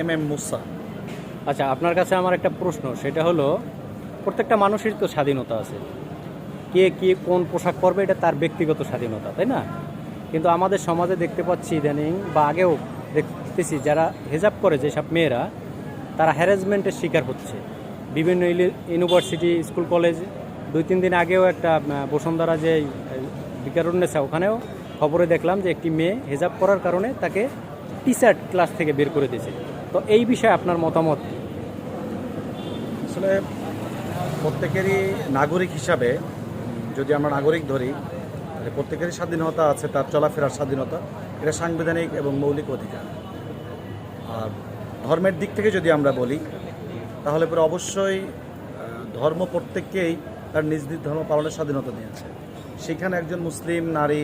M M মুসা। আচ্ছা আপনার কাছে আমার একটা প্রশ্ন, সেটা হলো, প্রত্যেকটা মানুষের তো স্বাধীনতা আছে। কে কে কোন পোশাক পরবে, এটা তার ব্যক্তিগত স্বাধীনতা, তাই না? কিন্তু আমাদের সমাজে দেখতে পাচ্ছি ইদানিং, বা আগেও দেখতেছি, যারা হেজাব করে যেসব মেয়েরা, তারা হ্যারাসমেন্টের শিকার হচ্ছে। বিভিন্ন ইউনিভার্সিটি, স্কুল, কলেজ, দুই, তিন দিন আগেও একটা বসুন্ধরা যে বিকারুন্নেসা ওখানেও খবরে দেখলাম যে একটি মেয়ে হেজাব করার কারণে তাকে টি শার্ট ক্লাস থেকে বের করে দিয়েছে। তো এই বিষয়ে আপনার মতামত আসলে প্রত্যেকেরই নাগরিক হিসাবে, যদি আমরা নাগরিক ধরি, তাহলে প্রত্যেকেরই স্বাধীনতা আছে, তার চলাফেরার স্বাধীনতা, এটা সাংবিধানিক এবং মৌলিক অধিকার। আর ধর্মের দিক থেকে যদি আমরা বলি, তাহলে পরে অবশ্যই ধর্ম প্রত্যেককেই তার নিজ নিজ ধর্ম পালনের স্বাধীনতা দিয়েছে সেখানে একজন মুসলিম নারী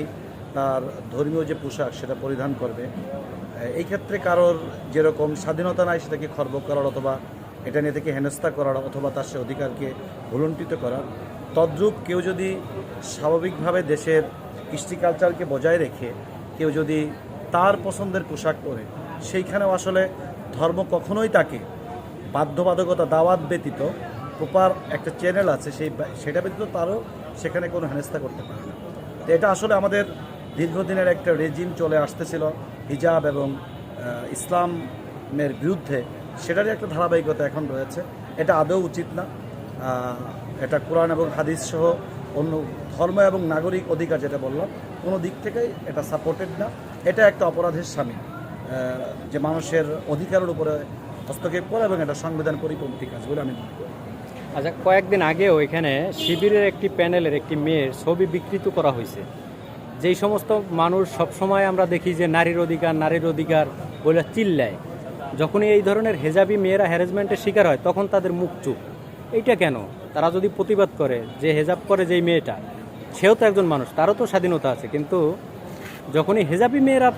তার ধর্মীয় যে পোশাক, সেটা পরিধান করবে। এই ক্ষেত্রে কারোর যেরকম স্বাধীনতা নাই সেটাকে খর্ব করার অথবা এটা নিয়ে থেকে হেনস্থা করার অথবা তার সে অধিকারকে ভুলণ্ঠিত করার, তদ্রূপ কেউ যদি স্বাভাবিকভাবে দেশের কৃষ্টি কালচারকে বজায় রেখে কেউ যদি তার পছন্দের পোশাক পরে, সেইখানেও আসলে ধর্ম কখনোই তাকে বাধ্যবাধকতা, দাওয়াত ব্যতীত প্রপার একটা চ্যানেল আছে, সেই সেটা ব্যতীত তারও সেখানে কোনো হেনস্থা করতে পারে না। তো এটা আসলে আমাদের দীর্ঘদিনের একটা রেজিম চলে আসতেছিল। হিজাব এবং ইসলামের বিরুদ্ধে সেটারই একটা ধারাবাহিকতা এখন রয়েছে। এটা আদৌ উচিত না। এটা কোরআন এবং হাদিস সহ অন্য ধর্ম এবং নাগরিক অধিকার যেটা বললাম, কোনো দিক থেকেই এটা সাপোর্টেড না। এটা একটা অপরাধের স্বামী যে মানুষের অধিকারের উপরে হস্তক্ষেপ করে এবং এটা সংবিধান পরিপন্থী কাজ বলে আমি মনে করি। আচ্ছা কয়েকদিন আগেও এখানে শিবিরের একটি প্যানেলের একটি মেয়ের ছবি বিকৃত করা হয়েছে। যেই সমস্ত মানুষ সবসময় আমরা দেখি যে নারীর অধিকার নারীর অধিকার বলে চিল্লায়। যখনই এই ধরনের হেজাবি মেয়েরা হ্যারাসমেন্টের শিকার হয় তখন তাদের মুখ চুপ। এইটা কেন? তারা যদি প্রতিবাদ করে যে হেজাব করে যেই মেয়েটা সেও তো একজন মানুষ তারও তো স্বাধীনতা আছে। কিন্তু যখনই হেজাবি মেয়েরা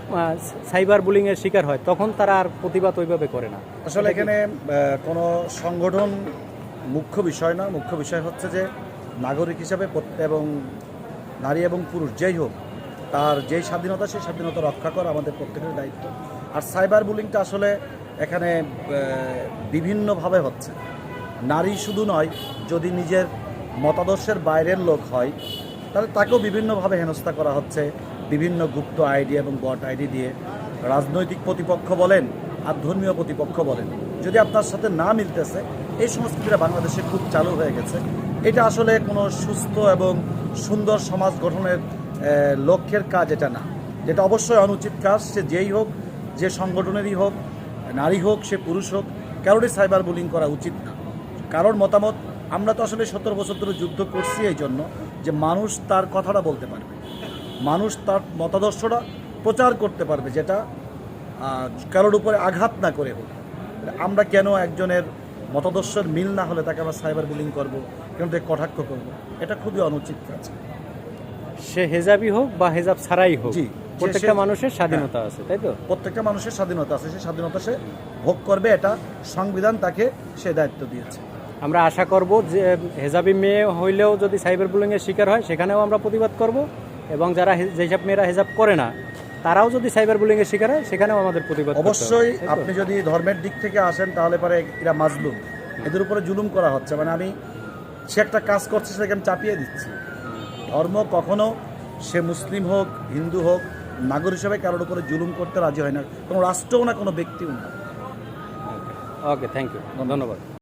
সাইবার বুলিংয়ের শিকার হয় তখন তারা আর প্রতিবাদ ওইভাবে করে না। আসলে এখানে কোনো সংগঠন মুখ্য বিষয় না মুখ্য বিষয় হচ্ছে যে নাগরিক হিসাবে এবং নারী এবং পুরুষ যাই হোক তার যেই স্বাধীনতা, সেই স্বাধীনতা রক্ষা করা আমাদের প্রত্যেকের দায়িত্ব। আর সাইবার বুলিংটা আসলে এখানে বিভিন্নভাবে হচ্ছে। নারী শুধু নয়, যদি নিজের মতাদর্শের বাইরের লোক হয়, তাহলে তাকেও বিভিন্নভাবে হেনস্থা করা হচ্ছে। বিভিন্ন গুপ্ত আইডি এবং বট আইডি দিয়ে রাজনৈতিক প্রতিপক্ষ বলেন আর ধর্মীয় প্রতিপক্ষ বলেন। যদি আপনার সাথে না মিলতেছে, এই সংস্কৃতিটা বাংলাদেশে খুব চালু হয়ে গেছে। এটা আসলে কোনো সুস্থ এবং সুন্দর সমাজ গঠনের লক্ষ্যের কাজ এটা না। যেটা অবশ্যই অনুচিত কাজ, সে যেই হোক, যে সংগঠনেরই হোক, নারী হোক, সে পুরুষ হোক, কারোরই সাইবার বুলিং করা উচিত না। কারোর মতামত, আমরা তো আসলে সত্তর বছর ধরে যুদ্ধ করছি এই জন্য যে মানুষ তার কথাটা বলতে পারবে। মানুষ তার মতাদর্শটা প্রচার করতে পারবে যেটা কারোর উপরে আঘাত না করে হোক। আমরা কেন একজনের মতাদর্শের মিল না হলে তাকে আমরা সাইবার বুলিং করব, কেন তাকে কটাক্ষ করব? এটা খুবই অনুচিত কাজ। সে হেজাবি হোক বা হেজাব ছাড়াই হোক জি। প্রত্যেকটা হ্যাঁ। মানুষের স্বাধীনতা আছে তাই তো? প্রত্যেকটা মানুষের স্বাধীনতা আছে সেই স্বাধীনতা সে ভোগ করবে এটা সংবিধান তাকে সে দায়িত্ব দিয়েছে। আমরা আশা করব যে হেজাবি মেয়ে হইলেও যদি সাইবার বুলিংয়ের শিকার হয় সেখানেও আমরা প্রতিবাদ করব এবং যারা যেসব মেয়েরা হেজাব করে না তারাও যদি সাইবার বুলিংয়ের শিকার হয় সেখানেও আমাদের প্রতিবাদ অবশ্যই আপনি যদি ধর্মের দিক থেকে আসেন তাহলে পরে এরা মাজলুম। এদের উপরে জুলুম করা হচ্ছে। মানে আমি সে একটা কাজ করছে সেটাকে আমি চাপিয়ে দিচ্ছি। ধর্ম কখনো সে মুসলিম হোক হিন্দু হোক নাগর হিসাবে কারোর উপরে জুলুম করতে রাজি হয় না। কোনো রাষ্ট্রও না কোনো ব্যক্তিও না। ওকে থ্যাংক ইউ ধন্যবাদ।